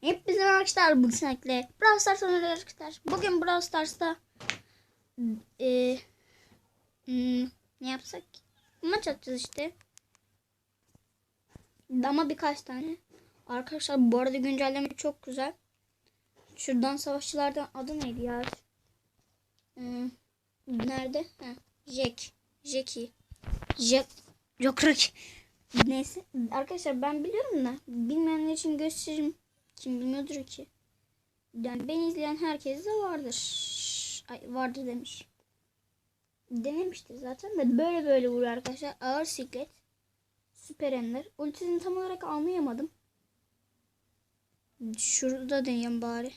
Hepinize arkadaşlar. Bugün sizlerle Brawl Stars arkadaşlar. Bugün Brawl Stars'ta e, hmm, ne yapsak? Maç atacağız işte. Ama birkaç tane. Arkadaşlar bu arada güncelleme çok güzel. Şuradan savaşçılardan adı neydi ya? Hmm, nerede? Ha, Jack. Jackie. Jack. Joker. Neyse. Arkadaşlar ben biliyorum da bilmeyenler için göstereyim. Kim bilmiyordur ki. Yani beni izleyen herkes de vardır. Ay, vardır demiş. Denemiştir zaten de böyle böyle vuruyor arkadaşlar. Ağır siklet. Süper ender. Ultisini tam olarak anlayamadım. Şurada deneyeyim bari.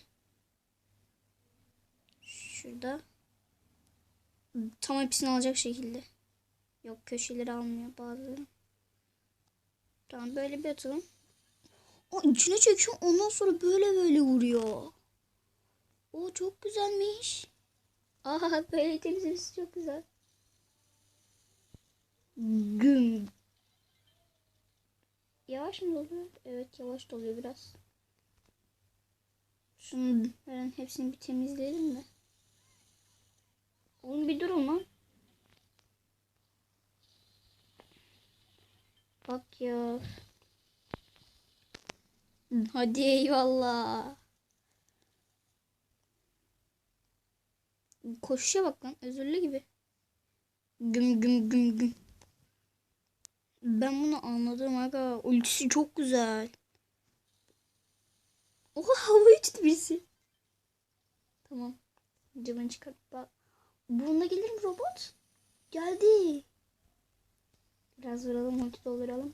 Şurada. Tam hepsini alacak şekilde. Yok köşeleri almıyor bazıları. Tamam böyle bir atalım. O içine çekiyor ondan sonra böyle böyle vuruyor. O çok güzelmiş. Aha böyle temizlemesi çok güzel. Güm. Yavaş mı doluyor? Evet yavaş doluyor biraz. Şunların hepsini bir temizleyelim de. Oğlum bir durun lan. Bak ya. Hadi eyvallah. Koşuşa bak lan. Özürlü gibi. Güm güm güm güm. Ben bunu anladım aga. Ultisi çok güzel. Oha hava uçtu birisi. Tamam. Camını çıkart. Bak. Burnuna gelir mi robot? Geldi. Biraz vuralım ulti dolduralım.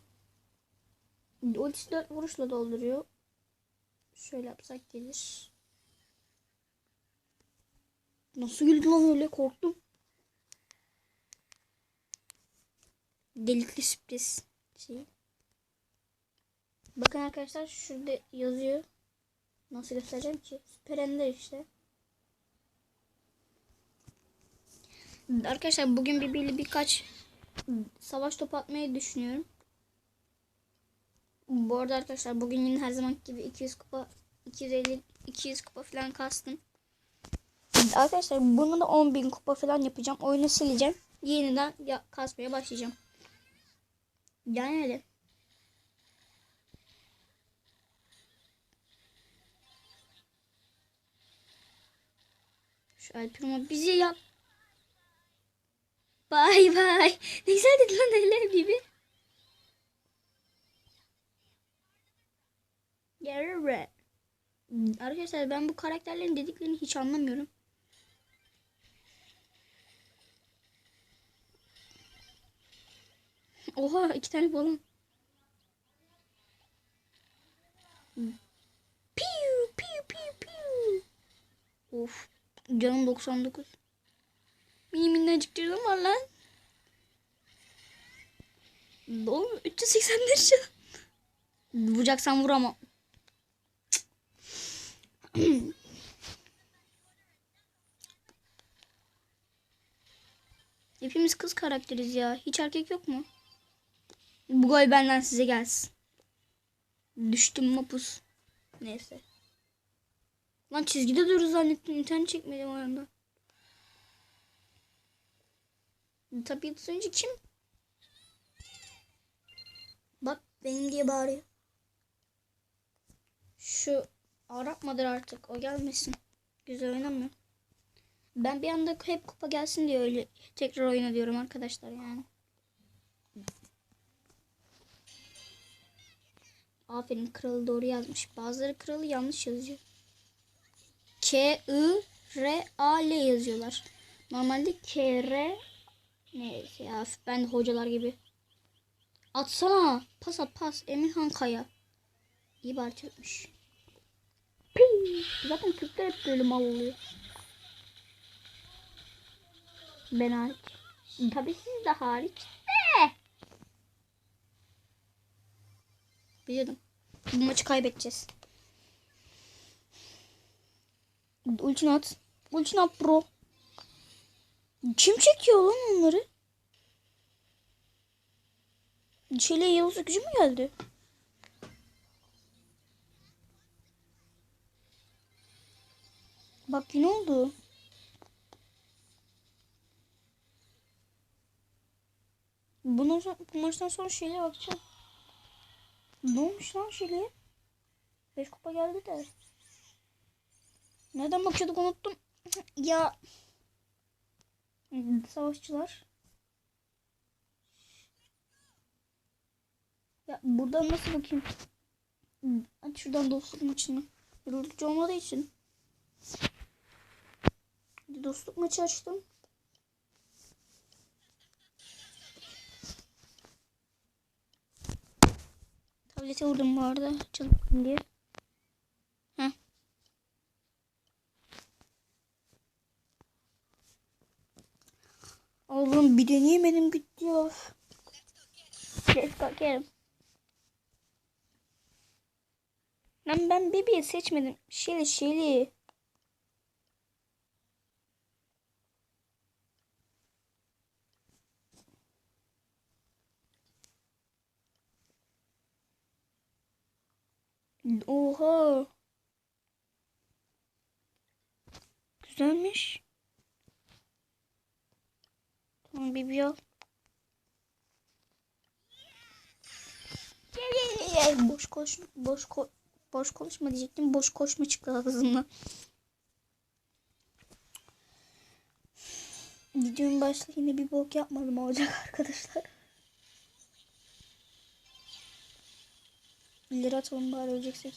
Ultisi 4 vuruşla dolduruyor. Şöyle yapsak gelir. Nasıl güldü lan öyle korktum. Delikli sürpriz şey. Bakın arkadaşlar şurada yazıyor. Nasıl göstereceğim ki? Süper Ender işte. Arkadaşlar bugün birbiriyle birkaç savaş topu atmayı düşünüyorum. Bu arada arkadaşlar bugün yine her zaman gibi 200 kupa 250 200 kupa falan kastım. Arkadaşlar bunu da 10.000 kupa falan yapacağım. Oyunu sileceğim. Yeniden ya, kasmaya başlayacağım. Yani öyle. Şu Alpirma bizi yap. Bay bay. Ne güzel dedi lan öyle gibi. Yarı Arkadaşlar ben bu karakterlerin dediklerini hiç anlamıyorum. Oha iki tane balon. Piu piu piu piu. Of canım 99. Mini minnacık canım var lan. Oğlum 381 can. Vuracaksan vur ama. Hepimiz kız karakteriz ya. Hiç erkek yok mu? Bu gol benden size gelsin. Düştüm mapus. Neyse. Lan çizgide dururuz zannettim. İnternet çekmedim o anda. Tabii önce kim? Bak benim diye bağırıyor. Şu Arap mıdır artık? O gelmesin. Güzel oynamıyor. Ben bir anda hep kupa gelsin diye öyle tekrar oyna diyorum arkadaşlar yani. Aferin kralı doğru yazmış. Bazıları kralı yanlış yazıyor. K I R A L yazıyorlar. Normalde K R neyse ya ben de hocalar gibi. Atsana. Pas at pas. Emirhan Kaya. İyi bari çökmüş. Zaten Türkler hep böyle mal oluyor. Ben hariç. Tabii siz de hariç. De. Biliyordum. Bu maçı kaybedeceğiz. Ultini at. Ultini bro. Kim çekiyor lan onları? Şöyle yıldız gücü mü geldi? Bak yine oldu. Bundan sonra, bu maçtan sonra şeyle bakacağım. Ne olmuş lan şeyle? 5 kupa geldi de. Nereden bakıyorduk unuttum. ya. Savaşçılar. Ya buradan nasıl bakayım? Aç şuradan dostluk maçını. Yoruldukça olmadığı için. Bir dostluk maçı açtım. Tablete vurdum bu arada. Çalışsın diye. Heh. Oğlum bir deneyemedim gitti ya. Let's go get. Lan ben bebeği seçmedim. Şeli şeli. Oha. Güzelmiş. Tamam bebeği al. Boş koş, boş ko boş konuşma diyecektim. Boş koşma çıktı ağzımdan. Videonun başta yine bir bok yapmadım olacak arkadaşlar. İleri atalım bari öleceksek.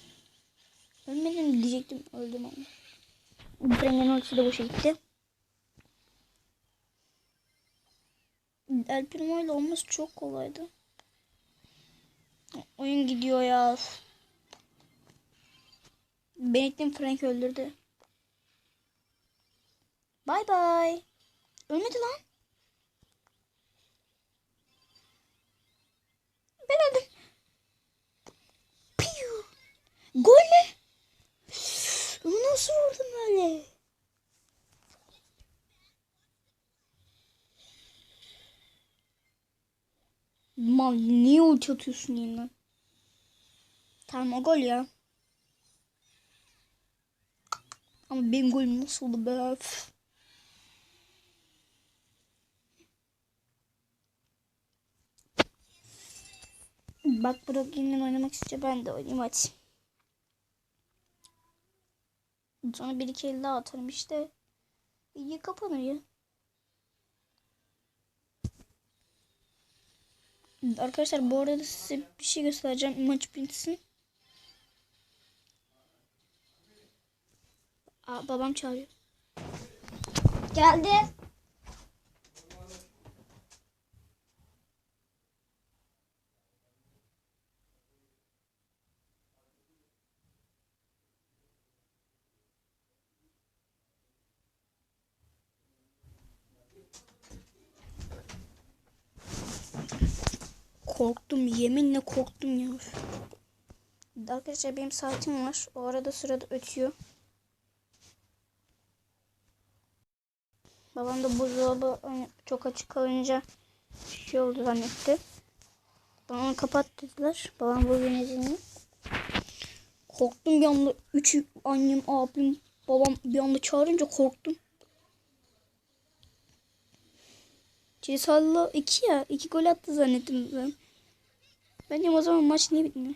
Ölmedim diyecektim. Öldüm ama. Frengen ultisi de boşa gitti. El Primo ile olması çok kolaydı. Oyun gidiyor ya. Beneklim Frank öldürdü. Bay bay. Ölmedi lan. Ben öldüm. Gol mü? Onu nasıl vurdun öyle? Mal niye ulti atıyorsun yeniden? Tamam o gol ya. Ama benim golüm nasıldı be? Üf. Bak Brock yeniden oynamak istiyor. Ben de oynayayım hadi. Sonra bir iki el daha atarım işte. İyi kapanır ya. Arkadaşlar bu arada size bir şey göstereceğim. Maç bitsin. Aa, babam çağırıyor. Geldi. Korktum yeminle korktum ya. Arkadaşlar benim saatim var. O arada sırada ötüyor. Babam da buzdolabı hani çok açık kalınca şey oldu zannetti. Bana kapat dediler. Babam bu yönetini. Korktum bir anda. Üçü annem, abim, babam bir anda çağırınca korktum. Cesallo iki ya. iki gol attı zannettim ben. Bence o zaman maç niye bitmiyor?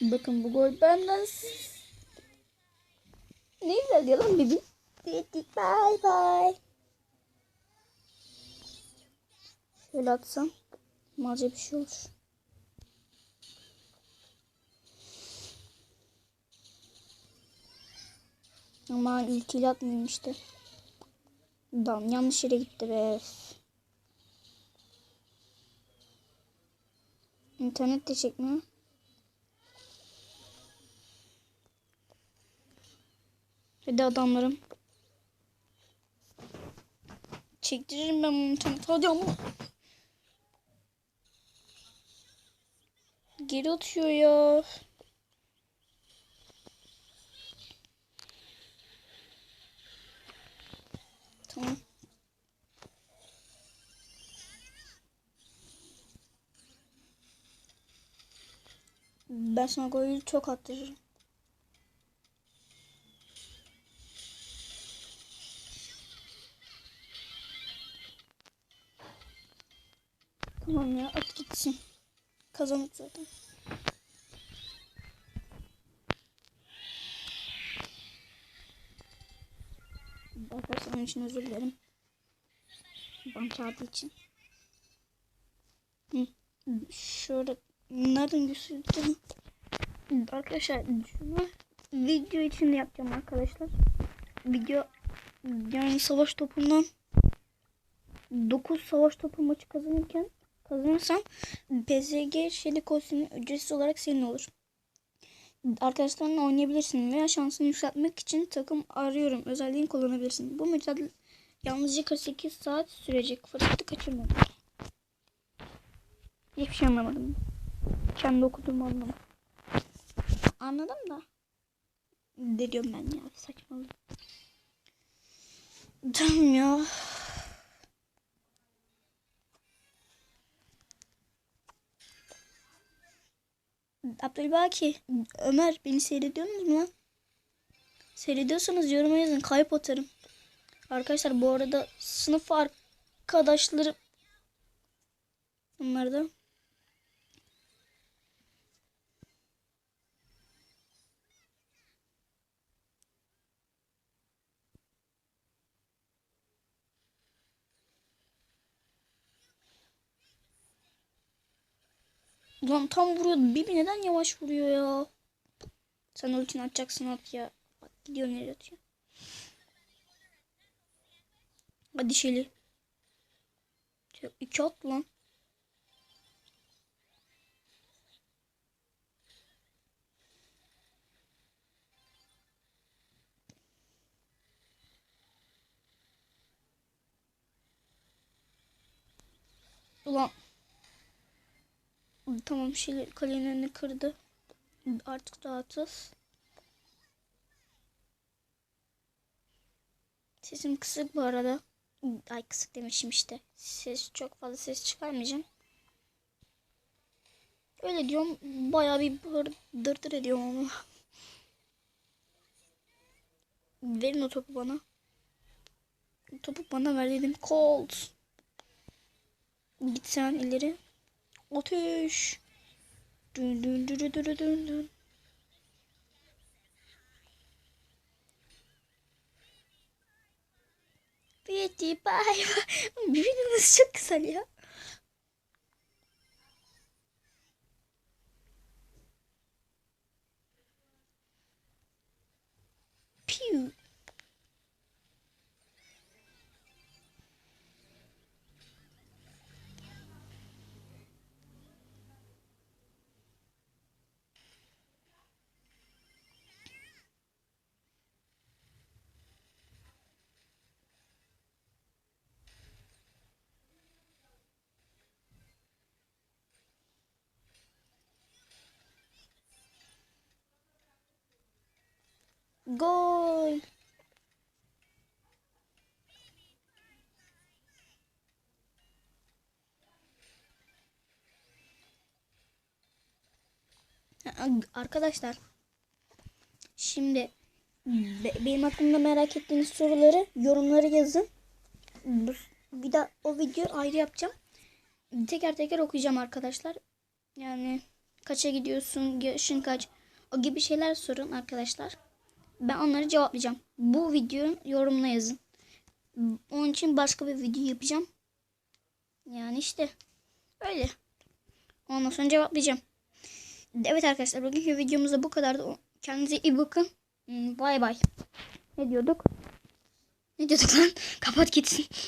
Bakın bu gol benden. Ne güzel ya lan bebi. Bittik bye bye. Şöyle atsam. Malca bir şey olur. Ama ilkiyle atmayayım işte. Tamam yanlış yere gitti be. İnternet de çekmiyor. Hadi adamlarım. Çektiririm ben bunu internet. Hadi ama. Geri atıyor ya. Ben sana golü çok attırırım. Tamam ya at gitsin. Kazandık zaten. Onun için özür dilerim. Ben kağıdı için. Şöyle nereden göstereceğim? Arkadaşlar şunu video için yapacağım arkadaşlar. Video yani savaş topundan 9 savaş topu maçı kazanırken kazanırsam PSG şeyli kostümü ücretsiz olarak senin olur. Arkadaşlarınla oynayabilirsin veya şansını yükseltmek için takım arıyorum özelliğini kullanabilirsin. Bu mücadele yalnızca 48 saat sürecek. Fırsatı kaçırma. Hiçbir şey anlamadım. Kendi okuduğumu anlamadım. Anladım da. Ne diyorum ben ya saçmalıyım. Tamam ya. Abdülbaki, Ömer beni seyrediyorsunuz mu lan? Seyrediyorsanız yoruma yazın kayıp atarım. Arkadaşlar bu arada sınıf arkadaşları onlar da Lan tam vuruyordu. Bibi neden yavaş vuruyor ya? Sen ultini atacaksın at ya. Bak gidiyor nereye atıyor. Hadi Şeli. İki at lan. Ulan. Tamam şeyler kalenin önünü kırdı. Artık rahatız. Sesim kısık bu arada. Ay kısık demişim işte. Ses çok fazla ses çıkarmayacağım. Öyle diyorum. Bayağı bir dırdır ediyorum ama. Verin o topu bana. Topu bana ver dedim. Colt. Git sen ileri. Ateş. Dün dün dün dün dün dün bay bay. Birbiriniz çok güzel ya. Piu. Gol. Arkadaşlar şimdi be- benim hakkımda merak ettiğiniz soruları yorumlara yazın. Bir daha o videoyu ayrı yapacağım. Teker teker okuyacağım arkadaşlar. Yani kaça gidiyorsun, yaşın kaç, o gibi şeyler sorun arkadaşlar. Ben onları cevaplayacağım. Bu videoyu yorumla yazın. Onun için başka bir video yapacağım. Yani işte öyle. Ondan sonra cevaplayacağım. Evet arkadaşlar bugünkü videomuz da bu kadardı. Kendinize iyi bakın. Hmm, Bay bay. Ne diyorduk? Ne diyorduk lan? Kapat gitsin.